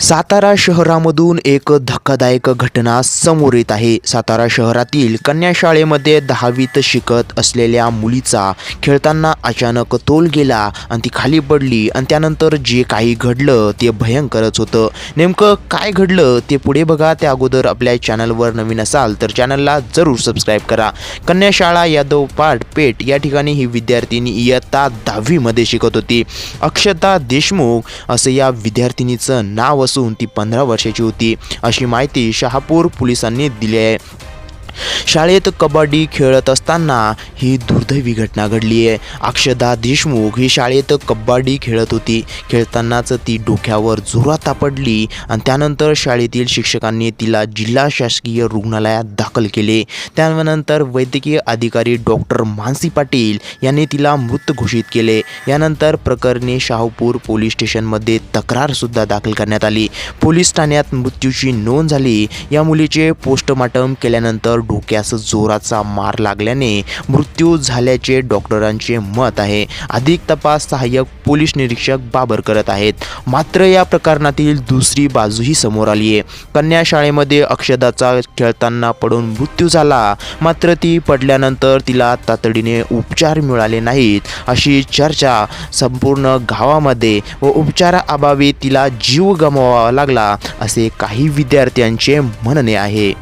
सातारा शहरामधून एक धक्कादायक घटना समोर येत आहे. सातारा शहरातील कन्या शाळेमध्ये दहावीत शिकत असलेल्या मुलीचा खेळताना अचानक तोल गेला आणि ती खाली पडली आणि त्यानंतर जे काही घडलं ते भयंकरच होतं. नेमकं काय घडलं ते पुढे बघा. त्या अगोदर आपल्या चॅनलवर नवीन असाल तर चॅनलला जरूर सबस्क्राईब करा. कन्या शाळा यादव पाट पेठ या ठिकाणी ही विद्यार्थिनी इयत्ता दहावीमध्ये शिकत होती. अक्षता देशमुख असं या विद्यार्थिनीचं नाव असून ती पंधरा वर्षाची होती. अशी माहिती शहापूर पोलिसांनी दिली आहे. शाळेत कबड्डी खेळत असताना ही दुर्दैवी घटना घडली आहे. अक्षदा देशमुख ही शाळेत कबड्डी खेळत होती. खेळतानाच ती डोक्यावर जोरात पडली आणि त्यानंतर शाळेतील शिक्षकांनी तिला जिल्हा शासकीय रुग्णालयात दाखल केले. त्यानंतर वैद्यकीय अधिकारी डॉक्टर मानसी पाटील यांनी तिला मृत घोषित केले. यानंतर प्रकरणी शाहूपूर पोलीस स्टेशनमध्ये तक्रारसुद्धा दाखल करण्यात आली. पोलीस ठाण्यात मृत्यूची नोंद झाली. या मुलीचे पोस्टमार्टम केल्यानंतर डोक्यास जोराचा मार लागल्याने मृत्यू झाल्याचे डॉक्टरांचे मत आहे. अधिक तपास सहाय्यक पोलीस निरीक्षक बाबर करत आहेत. मात्र या प्रकरणातील दुसरी बाजूही समोर आली आहे. कन्या शाळेमध्ये अक्षदाचा खेळताना पडून मृत्यू झाला. मात्र ती पडल्यानंतर तिला तातडीने उपचार मिळाले नाहीत. अशी चर्चा संपूर्ण गावामध्ये व उपचाराअभावी तिला जीव गमवावा लागला असे काही विद्यार्थ्यांचे म्हणणे आहे.